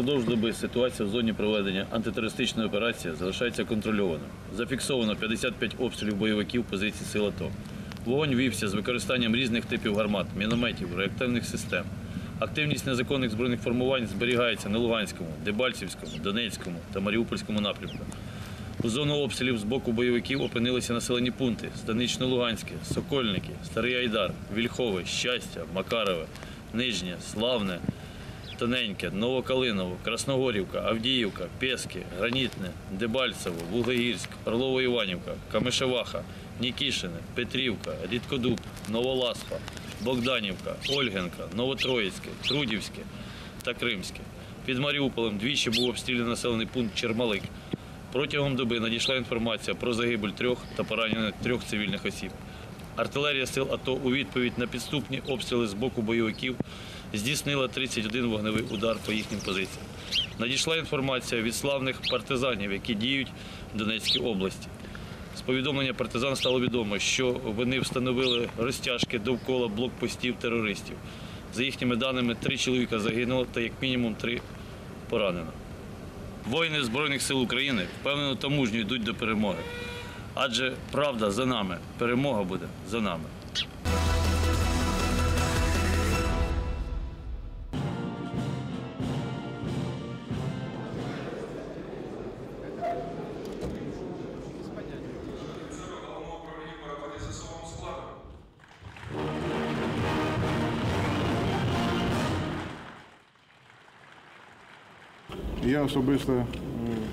Упродовж доби ситуація в зоні проведення антитерористичної операції залишається контрольованою. Зафіксовано 55 обстрілів бойовиків позицій сил АТО. Вогонь вівся з використанням різних типів гармат, мінометів, реактивних систем. Активність незаконних збройних формувань зберігається на Луганському, Дебальцівському, Донецькому та Маріупольському напрямках. У зону обстрілів з боку бойовиків опинилися населені пункти Станично-Луганське, Сокольники, Старий Айдар, Вільхове, Щастя, Макарове, Нижнє, Славне, Тоненьке, Новокалиново, Красногорівка, Авдіївка, Пески, Гранітне, Дебальцево, Вуглегірськ, Орлово-Іванівка, Камишеваха, Нікішине, Петрівка, Рідкодуб, Новоласпа, Богданівка, Ольгенка, Новотроїцьке, Трудівське та Кримське. Під Маріуполем двічі був обстріляний населений пункт Чермалик. Протягом доби надійшла інформація про загибель трьох та поранення трьох цивільних осіб. Артилерія сил АТО у відповідь на підступні обстріли з боку бойовиків здійснила 31 вогневий удар по їхнім позиціям. Надійшла інформація від славних партизанів, які діють в Донецькій області. З повідомлення партизан стало відомо, що вони встановили розтяжки довкола блокпостів терористів. За їхніми даними, три чоловіка загинуло та як мінімум три поранено. Воїни Збройних сил України впевнено та мужньо йдуть до перемоги. Адже правда за нами, перемога буде за нами. Я особисто е,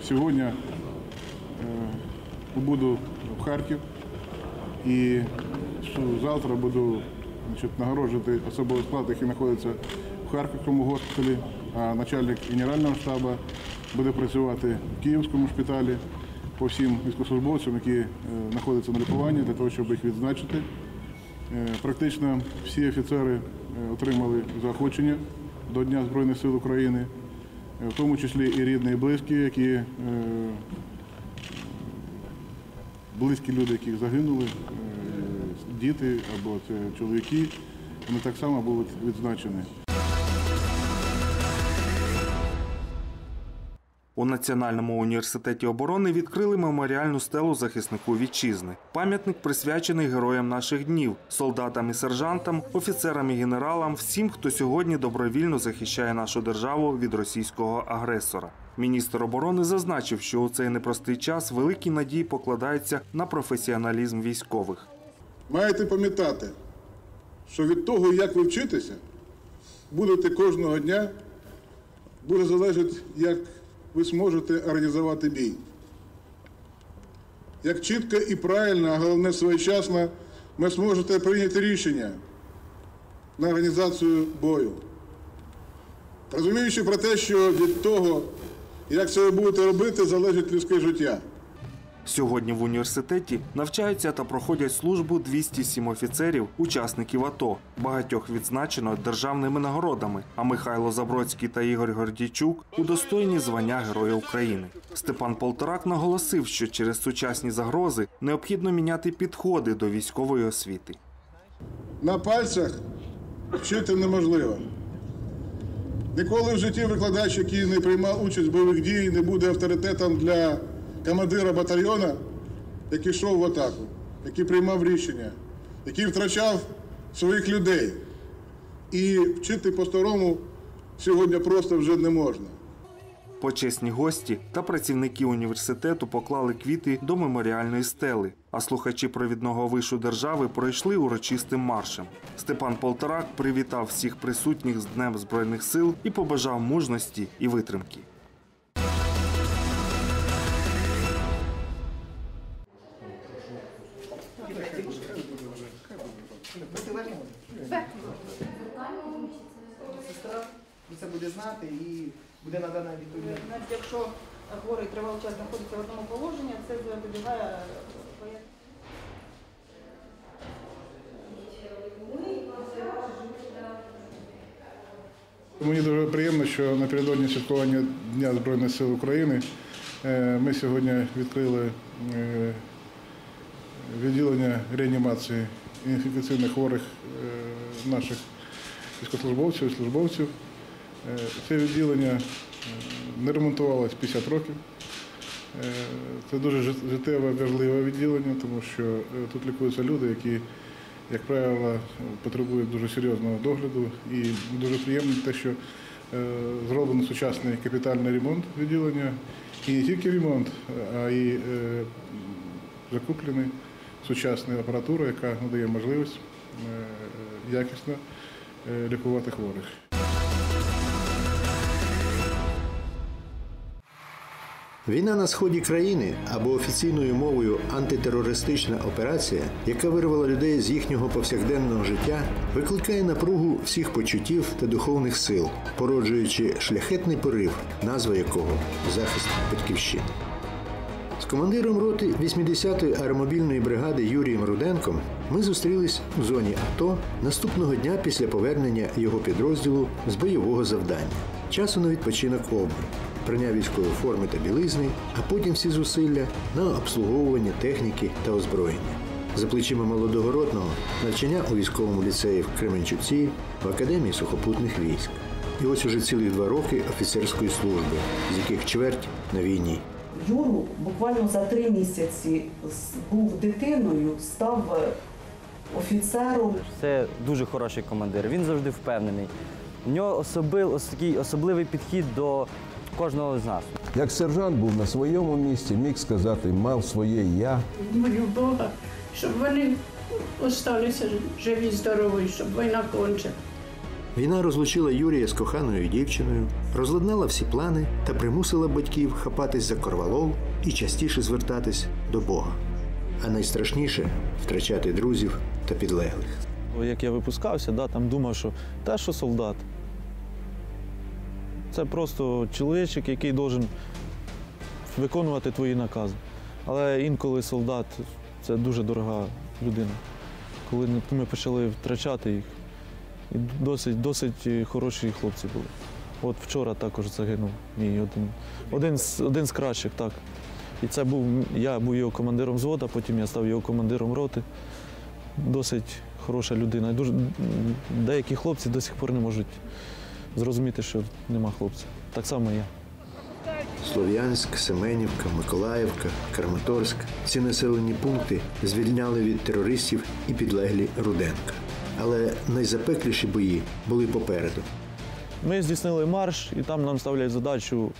сьогодні е, побуду в Харків і завтра буду значить, нагороджувати особовий склад, який знаходиться в Харківському госпіталі, а начальник генерального штабу буде працювати в Київському шпиталі по всім військовослужбовцям, які е, знаходяться на лікуванні, для того, щоб їх відзначити. Практично всі офіцери отримали заохочення до Дня Збройних сил України, в тому числі і рідні, і близькі, які е, близькі люди, яких загинули, е, діти або це чоловіки, вони так само будуть відзначені. У Національному університеті оборони відкрили меморіальну стелу захиснику вітчизни. Пам'ятник присвячений героям наших днів, солдатам і сержантам, офіцерам і генералам, всім, хто сьогодні добровільно захищає нашу державу від російського агресора. Міністр оборони зазначив, що у цей непростий час великі надії покладаються на професіоналізм військових. Маєте пам'ятати, що від того, як ви вчитеся, будете кожного дня, буде залежати, як ви зможете організувати бій. Як чітко і правильно, а головне своєчасно, ви зможете прийняти рішення на організацію бою. Розуміючи про те, що від того, як це ви будете робити, залежить людське життя. Сьогодні в університеті навчаються та проходять службу 207 офіцерів, учасників АТО. Багатьох відзначено державними нагородами. А Михайло Забродський та Ігор Гордійчук удостоєні звання Героя України. Степан Полторак наголосив, що через сучасні загрози необхідно міняти підходи до військової освіти. На пальцях вчити неможливо. Ніколи в житті викладач, який не приймав участь в бойових діях, не буде авторитетом для командира батальйона, який йшов в атаку, який приймав рішення, який втрачав своїх людей. І вчити по-старому сьогодні просто вже не можна. Почесні гості та працівники університету поклали квіти до меморіальної стели, а слухачі провідного вишу держави пройшли урочистим маршем. Степан Полторак привітав всіх присутніх з Днем Збройних сил і побажав мужності і витримки. Буде надана відповідь. Навіть якщо хворий тривалий час знаходиться в одному положенні, це запобігає. Мені дуже приємно, що напередодні святкування Дня Збройних сил України е, ми сьогодні відкрили е, відділення реанімації інфекційних хворих е, наших військовослужбовців і службовців. Е, Це відділення не ремонтувалось 50 років. Е, Це дуже життєве важливе відділення, тому що е, тут лікуються люди, які, як правило, потребують дуже серйозного догляду. І дуже приємно те, що е, зроблений сучасний капітальний ремонт відділення. І не тільки ремонт, а й е, закуплений сучасна апаратура, яка надає можливість е, якісно е, лікувати хворих. Війна на сході країни або офіційною мовою антитерористична операція, яка вирвала людей з їхнього повсякденного життя, викликає напругу всіх почуттів та духовних сил, породжуючи шляхетний порив, назва якого захист батьківщини. З командиром роти 80-ї аеромобільної бригади Юрієм Руденком ми зустрілись у зоні АТО наступного дня після повернення його підрозділу з бойового завдання. Часу на відпочинок обмаль, прийняв військової форми та білизни, а потім всі зусилля на обслуговування техніки та озброєння. За плечима молодого ротного навчання у військовому ліцеї в Кременчуці, в Академії сухопутних військ. І ось уже цілих два роки офіцерської служби, з яких чверть на війні. Юру буквально за три місяці був дитиною, став е, офіцером. Це дуже хороший командир. Він завжди впевнений. У нього особив, ось такий особливий підхід до кожного з нас. Як сержант був на своєму місці, міг сказати, мав своє я. Молю Бога, щоб вони залишилися живі, здорові, щоб війна кончилась. Війна розлучила Юрія з коханою дівчиною, розладнала всі плани та примусила батьків хапатись за корвалол і частіше звертатись до Бога. А найстрашніше втрачати друзів та підлеглих. Як я випускався, да, там думав, що та що солдат. Це просто чоловічок, який должен виконувати твої накази. Але інколи солдат це дуже дорога людина. Коли ми почали втрачати їх, досить, досить хороші хлопці були. От вчора також загинув мій один, один, з, один з кращих, так. І це був, я був його командиром взвода, потім я став його командиром роти досить хороша людина. Дуже, деякі хлопці до сих пор не можуть зрозуміти, що нема хлопця. Так само і я. Слов'янськ, Семенівка, Миколаївка, Краматорськ ці населені пункти звільняли від терористів і підлеглі Руденка. Але найзапекліші бої були попереду. Ми здійснили марш, і там нам ставлять задачу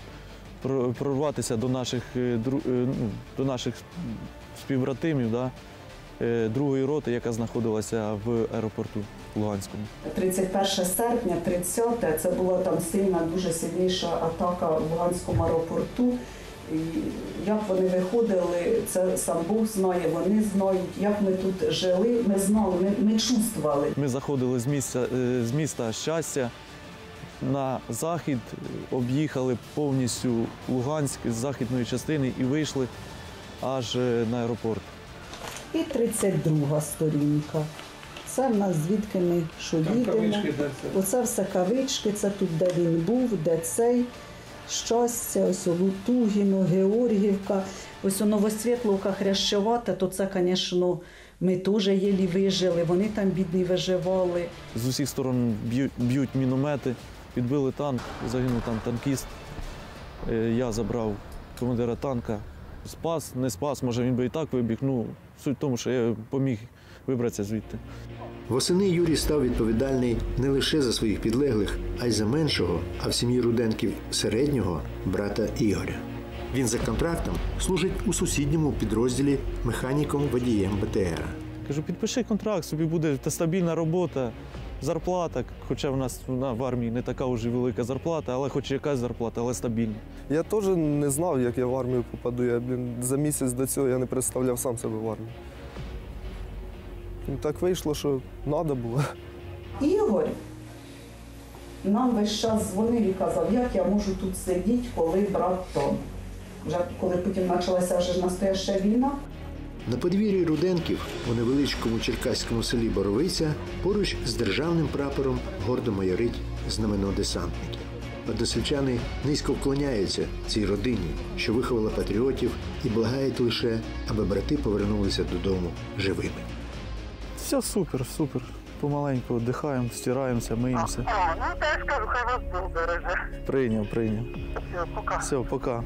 прорватися до наших, е, е, ну, до наших співбратимів, да, другої роти, яка знаходилася в аеропорту Луганському. 31 серпня, 30 це була там сильна, дуже сильніша атака в Луганському аеропорту. І як вони виходили, це сам Бог знає, вони знають, як ми тут жили, ми знали, ми, ми чувствували. Ми заходили з місця е, з міста щастя на захід, е, об'їхали повністю Луганськ з західної частини і вийшли аж е, на аеропорт. І 32 сторінка. Це в нас звідки ми що їдемо. Оце все кавички, це тут, де він був, де цей. Щастя, ось Лутугіно, Георгівка. Ось у Новосвітловка Хрящовата, то це, звісно, ми теж єлі вижили, вони там бідні виживали. З усіх сторон б'ють, б'ють міномети, підбили танк, загинув там танкіст. Е, Я забрав командира танка, спас, не спас, може він би і так вибіг. Ну, суть в тому, що я поміг вибратися звідти. Восени Юрій став відповідальний не лише за своїх підлеглих, а й за меншого, а в сім'ї Руденків середнього брата Ігоря. Він за контрактом служить у сусідньому підрозділі механіком-водієм БТРа. Кажу, підпиши контракт, собі буде та стабільна робота, зарплата. Хоча в нас вона в армії не така вже велика зарплата, але хоч якась зарплата, але стабільна. Я теж не знав, як я в армію попаду. Я, блін, за місяць до цього я не представляв сам себе в армії. І так вийшло, що треба було. Ігор нам весь час дзвонив і казав, як я можу тут сидіти, коли брат там. Вже коли потім почалася вже настояща війна, На подвір'ї Руденків у невеличкому черкаському селі Боровиця поруч з державним прапором гордо майорить знамено десантників. Односельчани низько вклоняються цій родині, що виховала патріотів, і благають лише, аби брати повернулися додому живими. Все супер, супер. помаленьку віддихаємо, стираємося, миємося. А, ну теж кажу, хай вас Бог береже. Прийняв, прийняв. Все, пока. Все, пока.